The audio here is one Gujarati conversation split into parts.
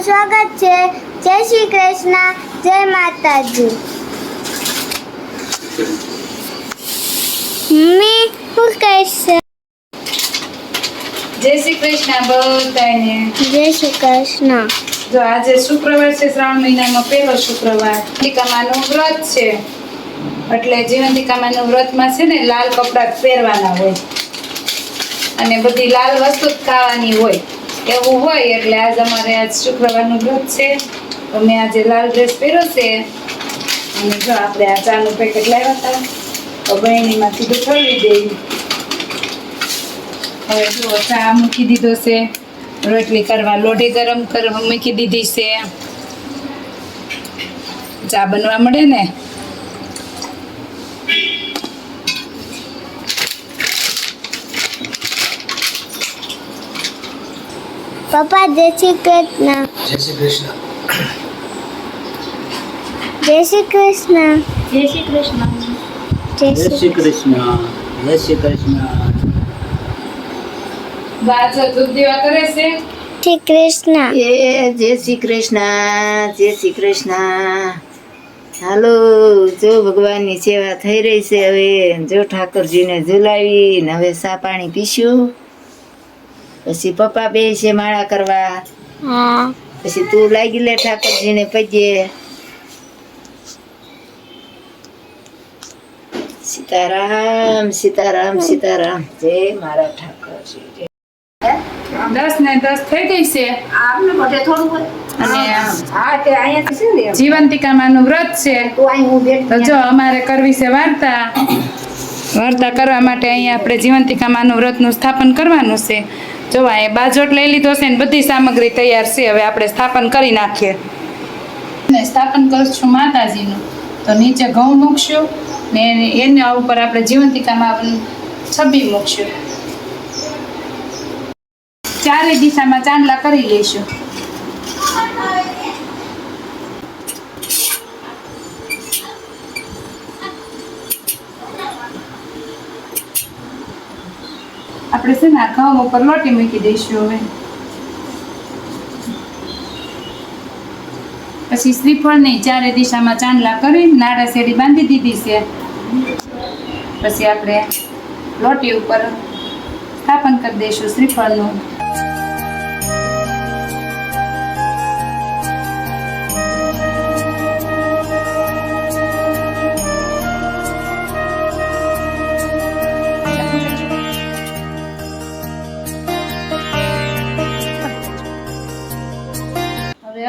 સ્વાગત છે. જય શ્રી કૃષ્ણ. જય માતાજી. મમ્મી હું કહેશે? જય શ્રી કૃષ્ણ બધાને જય શ્રી કૃષ્ણ. જો આજે શુક્રવાર છે શ્રાવણ મહિનાનો પહેલો શુક્રવાર. જીવંતિકામાનું વ્રત છે. એટલે જીવંતિકામાનું વ્રતમાં છે ને લાલ કપડાં પહેરવાના હોય. અને બધી લાલ વસ્તુ જ ખાવાની હોય. એવું હોય એટલે આજ અમારે આજ શુક્રવારનું વ્રત છે. તો મેં આજે લાલ ડ્રેસ પહેર્યો છે. અને જો આપણે આ ચાનું પેકેટ લાવ્યા હતા, તો બહેણીમાંથી ઠલવી દઈ હવે જો ચા મૂકી દીધો છે. રોટલી કરવા લોઢી ગરમ કરવા મૂકી દીધી છે. ચા બનવા મળે ને? પપ્પા જય શ્રી કૃષ્ણ. જય શ્રી કૃષ્ણ. જય શ્રી કૃષ્ણ. જય શ્રી કૃષ્ણ. જય શ્રી કૃષ્ણ. જય શ્રી કૃષ્ણ. બાજો દુધીવા કરે છે? શ્રી કૃષ્ણ. એ જય શ્રી કૃષ્ણ જય શ્રી કૃષ્ણ. હાલો જો ભગવાનની સેવા થઈ રહી છે હવે જો ઠાકોરજીને ઝુલાવી ને હવે સા પાણી પીશું. પછી પપ્પા બે છે માળા કરવા. પછી તું લાગી લે ઠાકોરજીને પજે સીતારામ સીતારામ સીતારામ. જય મારા ઠાકોરજી. દસ ને દસ થઈ ગઈ છે. આપને બધે થોડું અને હા તે જીવંતિકામાનું વ્રત છે. તું અહીં હું બેઠ તો જો અમારે કરવી છે વાર્તા. વાર્તા કરવા માટે અહીંયા આપણે જીવંતિકામાનું વ્રતનું સ્થાપન કરવાનું છે. જો અહીંયા બાજોટ લઈ લીધો છે ને બધી સામગ્રી તૈયાર છે, હવે આપણે સ્થાપન કરી નાખીએ. ને સ્થાપન કરશું માતાજીનું. તો નીચે ઘઉં મૂકશું ને એના ઉપર આપણે જીવંતિકામાં છબી મૂકશું. ચારે દિશામાં ચાંદલા કરી લઈશું. આપણે છે ને આ ઘઉં ઉપર લોટી મૂકી દઈશું હવે. પછી શ્રીફળની ચારે દિશામાં ચાંદલા કરી નાળા શેરી બાંધી દીધી છે. પછી આપણે લોટી ઉપર સ્થાપન કરી દઈશું શ્રીફળનું.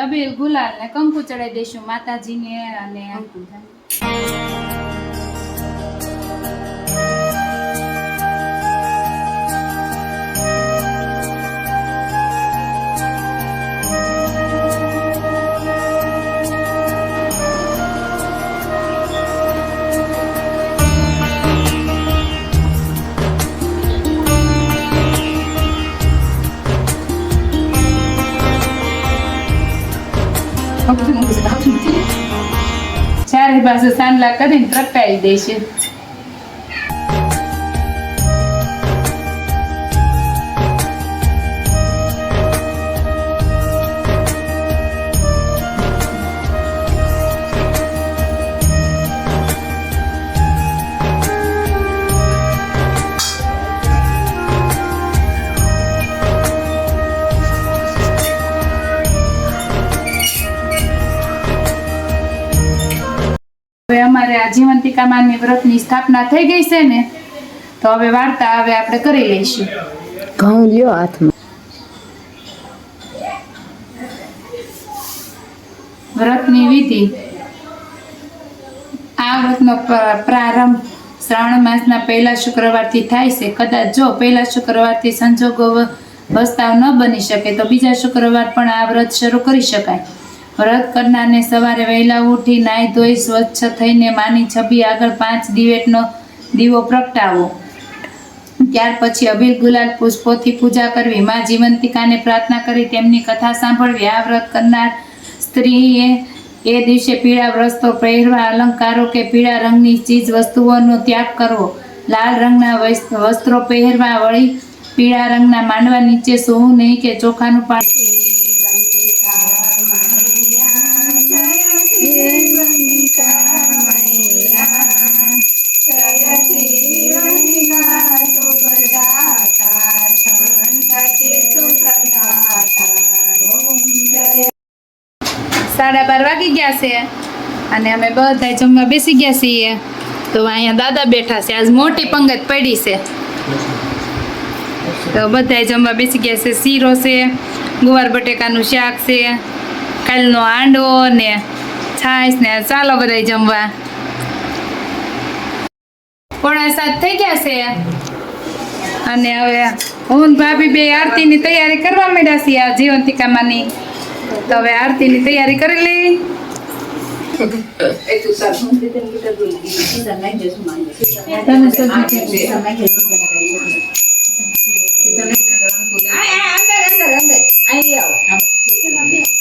અબીલ ગુલાલ ને કંકુ ચડાવી દઈશું માતાજીને અને ચારે બાજુ સાંડલા કરીને પ્રગટાવી દઈશું આ જીવંતિકામાની વ્રતની સ્થાપના થઈ ગઈ છે ને તો હવે વાર્તા હવે આપણે કરી લઈશું. ઘઉં લ્યો હાથમાં. વ્રતની વિધિ. આ વ્રતનો પ્ર- પ્રારંભ શ્રાવણ માસના પહેલા શુક્રવારથી થાય છે. કદાચ જો પહેલા શુક્રવારથી સંજોગો વસ્તાવ ન બની શકે તો બીજા શુક્રવાર પણ આ વ્રત શરૂ કરી શકાય. વ્રત કરનારને સવારે વહેલા ઉઠી નાહી ધોઈ સ્વચ્છ થઈને માની છબી આગળ પાંચ દિવેટનો દીવો પ્રગટાવો. ત્યાર પછી અભિલ ગુલાલ પુષ્પોથી પૂજા કરવી. માં જીવંતિકાને પ્રાર્થના કરી તેમની કથા સાંભળવી. આ વ્રત કરનાર સ્ત્રીએ એ દિવસે પીળા વસ્ત્રો પહેરવા, અલંકારો કે પીળા રંગની ચીજ વસ્તુઓનો ત્યાગ કરવો. લાલ રંગના વસ- વસ્ત્રો પહેરવા વળી પીળા રંગના માંડવા નીચે સૂવું નહીં કે ચોખાનું પાણી ગયા છે અને અમે બધા જમવા બેસી ગયા છીએ. તો અહીંયા દાદા બેઠા છે. આજ મોટી પંગત પડી છે. તો બધા જમવા બેસી ગયા છે. શીરો છે, ગુવાર બટેકાનું શાક છે, કાલનો આંડો ને છાશ ને ચાલો બધા જમવા. પોણા સાત થઈ ગયા છે. અને હવે હું, ભાભી બે આરતીની તૈયારી કરવા માંડ્યા છીએ આ જીવંતિકામાંની. તો હવે આરતીની તૈયારી કરી લઈ. તમે અંદર અંદર ને દસ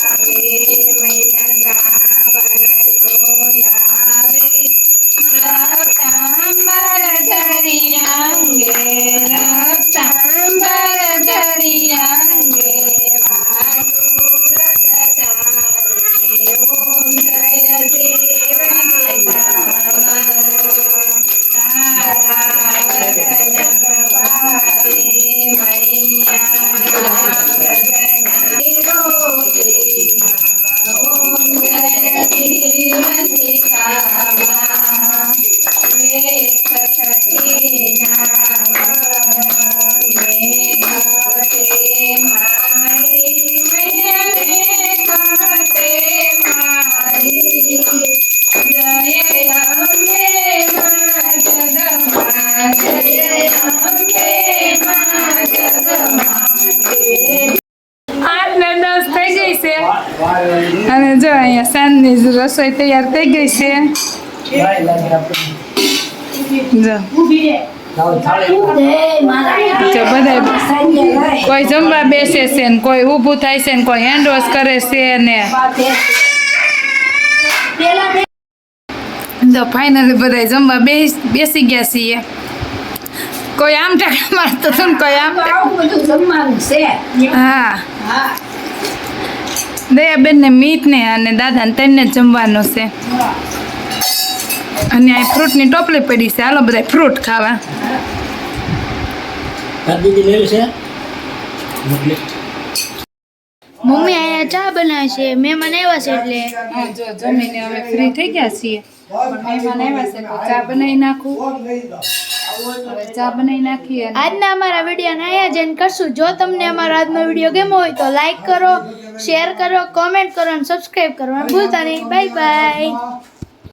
અને જો અહીંયા સાંજની રસોઈ તૈયાર થઈ ગઈ છે. જો. કોઈ જમવા બેસે છે ને કોઈ ઊભું થાય છે ને કોઈ હેન્ડ વોશ કરે છે ને. તો ફાઇનલી બધા જમવા બેસી ગયા છીએ. કોઈ આમ ટાકા મારતો હતો ને કોઈ આમ હા. દયાબેન ને મીત ને અને દાદા ને તેને જમવાનું છે. અને આ ફ્રૂટની ટોપલી પડી છે. હાલો બધા ફ્રૂટ ખાવા. મમ્મી અહીંયા ચા બનાવે છે. મહેમાન આવ્યા છે એટલે. હા જો જમીને અમે ફ્રી થઈ ગયા છીએ. પણ મહેમાન આવ્યા છે તો ચા બનાવી નાખું. ચા બનાવી નાખીએ આજના અમારા વિડીયોને અહીંયા જઈને કરશું. જો તમને અમારો આજનો વીડિયો ગમ્યો હોય તો લાઈક કરો શેર કરો કોમેન્ટ કરો અને સબસ્ક્રાઈબ કરવાનું ભૂલતા નહીં. Bye bye